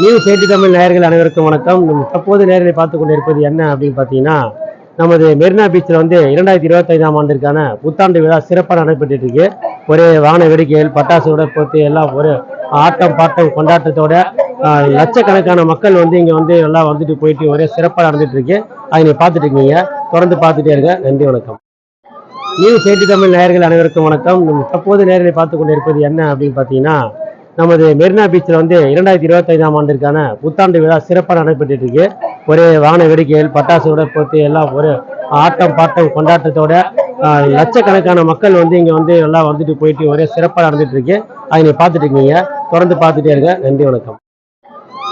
New eighty Tamil நேயர்கள் அனைவருக்கும் வணக்கம். தற்போது நேர்களை பார்த்து கொண்டிருப்பது என்ன அப்படின்னு பார்த்தீங்கன்னா நமது மெரினா பீச்சில் வந்து இரண்டாயிரத்தி இருபத்தைந்தாம் ஆண்டிற்கான புத்தாண்டு விழா சிறப்பாக நடைபெற்று இருக்கு. ஒரே வாகன வேடிக்கைகள் பட்டாசுகளோட போட்டு எல்லாம் ஒரு ஆட்டம் பாட்டம் கொண்டாட்டத்தோட லட்சக்கணக்கான மக்கள் வந்து இங்கே வந்து எல்லாம் வந்துட்டு போயிட்டு ஒரே சிறப்பாக நடந்துட்டு இருக்கு. அதை நீங்கள் பார்த்துட்டு இருக்கீங்க. தொடர்ந்து பார்த்துட்டே இருங்க. நன்றி வணக்கம். நியூ எயிட்டி தமிழ் நேயர்கள் அனைவருக்கும் வணக்கம். தற்போது நேர்களை பார்த்து கொண்டிருப்பது என்ன அப்படின்னு பார்த்தீங்கன்னா நமது மெரினா பீச்சில் வந்து இரண்டாயிரத்தி இருபத்தைந்தாம் ஆண்டிற்கான புத்தாண்டு விழா சிறப்பாக நடைபெற்று இருக்கு ஒரே வாகன வேடிக்கைகள் பட்டாசுயோட போட்டு எல்லாம் ஒரு ஆட்டம் பாட்டம் கொண்டாட்டத்தோட லட்சக்கணக்கான மக்கள் வந்து இங்கே வந்து எல்லாம் வந்துட்டு போயிட்டு ஒரே சிறப்பாக நடந்துட்டு இருக்கு அதை நீங்கள் பார்த்துட்டு இருக்கீங்க தொடர்ந்து பார்த்துட்டே இருங்க. நன்றி வணக்கம்.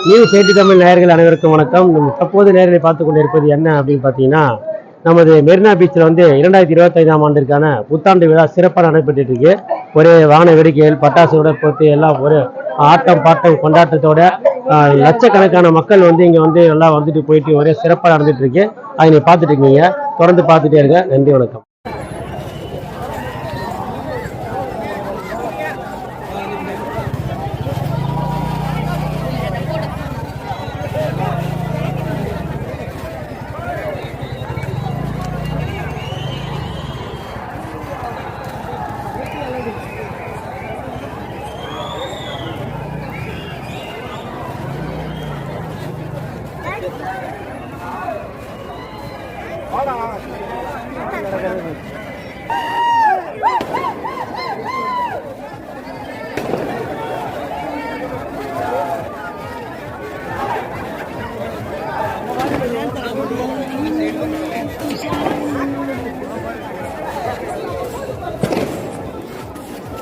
நியூ செய்தி தமிழ் நேயர்கள் அனைவருக்கும் வணக்கம். நம்ம தற்போது நேர்களை பார்த்து கொண்டு இருப்பது என்ன அப்படின்னு பார்த்தீங்கன்னா நமது மெரினா பீச்சில் வந்து இரண்டாயிரத்தி இருபத்தைந்தாம் ஆண்டிற்கான புத்தாண்டு விழா சிறப்பாக நடைபெற்று இருக்கு. ஒரே வாகன வேடிக்கைகள் பட்டாசுகளோட போட்டு எல்லாம் ஒரு ஆட்டம் பாட்டம் கொண்டாட்டத்தோட லட்சக்கணக்கான மக்கள் வந்து இங்கே வந்து எல்லாம் வந்துட்டு போயிட்டு ஒரே சிறப்பாக நடந்துட்டு இருக்கு. அதை நீங்கள் பார்த்துட்டு இருக்கீங்க. தொடர்ந்து பார்த்துட்டே இருங்க. நன்றி வணக்கம்.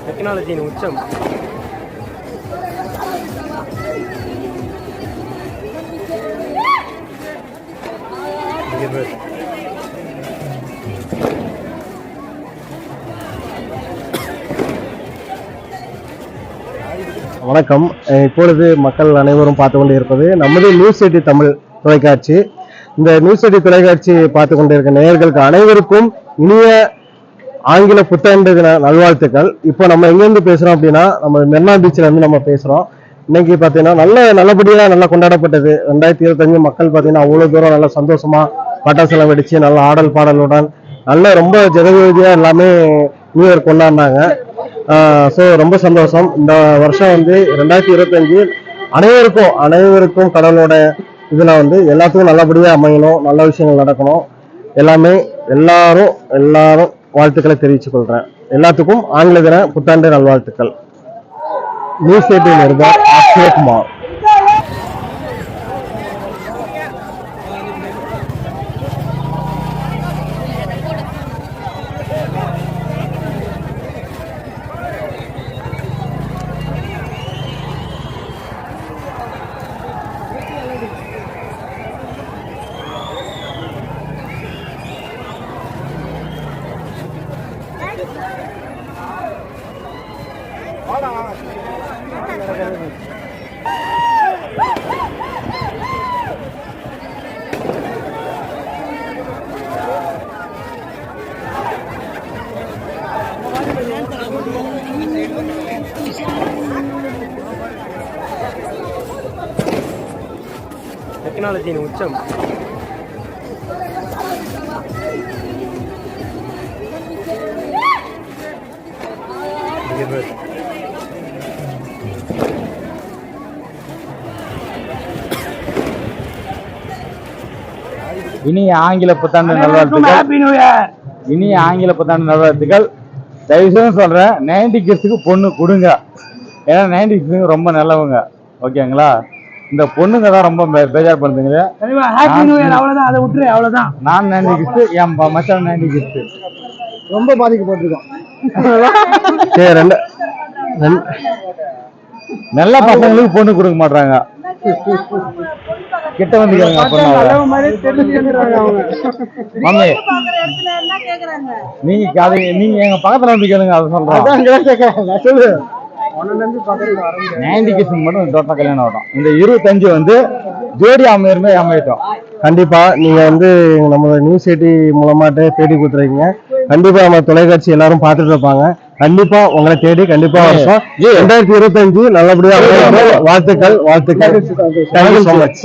టెక్నాలజీని ఉచ్చం Give it. வணக்கம். இப்பொழுது மக்கள் அனைவரும் பார்த்து கொண்டு இருப்பது நமது நியூஸ் எயிட்டி தமிழ் தொலைக்காட்சி. இந்த நியூஸ் எயிட்டி தொலைக்காட்சி பார்த்து கொண்டிருக்க நேயர்களுக்கு அனைவருக்கும் இனிய ஆங்கில புத்தாண்டு தின நல்வாழ்த்துக்கள். இப்போ நம்ம எங்கேருந்து பேசுறோம் அப்படின்னா நம்ம மெர்னா பீச்ல இருந்து நம்ம பேசுறோம். இன்னைக்கு பார்த்தீங்கன்னா நல்ல நல்லபடியா நல்லா கொண்டாடப்பட்டது. ரெண்டாயிரத்தி இருபத்தஞ்சு மக்கள் பார்த்தீங்கன்னா அவ்வளோ தூரம் நல்லா சந்தோஷமா பட்டாசுலாம் வெடிச்சு நல்ல ஆடல் பாடலுடன் நல்ல ரொம்ப ஜெகஜோதியா எல்லாமே நியூ இயர் கொண்டாடினாங்க. ஸோ ரொம்ப சந்தோஷம். இந்த வருஷம் வந்து ரெண்டாயிரத்தி இருபத்தஞ்சு அனைவருக்கும் அனைவருக்கும் கடவுளோட இதில் வந்து எல்லாத்துக்கும் நல்லபடியாக அமையணும் நல்ல விஷயங்கள் நடக்கணும். எல்லாமே எல்லாரும் எல்லாரும் வாழ்த்துக்களை தெரிவித்துக் கொள்கிறேன் எல்லாத்துக்கும் ஆங்கில தின புத்தாண்டு நல்வாழ்த்துக்கள். நியூஸ் எயிட்டின் நிருபர் அக்ஷயகுமார். టెక్నాలజీని ఉచ్చం Give it. இனிய ஆங்கில புத்தாண்டு நல்வாழ்த்துக்கள். இனிய ஆங்கில புத்தாண்டு நல்வாழ்த்துக்கள். தயவுசெய்து சொல்றேன் நைன்டி கிட்ஸுக்கு பொண்ணு கொடுங்க. ஏன்னா நைன்டி கிட்ஸுக்கு ரொம்ப நல்லவங்க. ஓகேங்களா? இந்த பொண்ணுங்க தான் ரொம்ப பேஜார் பண்ணுதுங்க ஹாப்பி நியூ இயர் அவ்வளவுதான் அதை விட்டுரு அவ்வளவுதான். நான் நைன்டி கிட்ஸ் என் ப- மச்சான் நைன்டி கிட்ஸ் ரொம்ப பாதிக்கப்பட்டிருக்கோம். சரி ரெண்டு- நல்ல பசங்களுக்கு பொண்ணு கொடுக்க மாட்டாங்க கிட்ட வந்து கேளுங்க பொண்ணு மாதிரி தெரிஞ்சுக்கிறாங்க அவங்க. மம்மி பாக்குற இடத்துல எல்லாம் கேக்குறாங்க? நீங்க அது நீங்க எங்க பக்கத்துல வந்து கேளுங்க அதை கேட்கறேன் சொல்லு. நைன்டி மட்டும் தோட்ட கல்யாணம் ஆகட்டும். இந்த இருபத்தஞ்சு வந்து ஜோடி அமையருமே அமையட்டும். கண்டிப்பா நீங்க வந்து நம்ம நியூஸ் எயிட்டி மூலமாட்டு பேட்டி கொடுத்துருக்கீங்க. கண்டிப்பா நம்ம தொலைக்காட்சி எல்லாரும் பார்த்துட்டு இருப்பாங்க. கண்டிப்பா உங்களை தேடி கண்டிப்பா வருஷம். ரெண்டாயிரத்தி இருபத்தஞ்சு நல்லபடியா. வாழ்த்துக்கள் வாழ்த்துக்கள். Thank you so much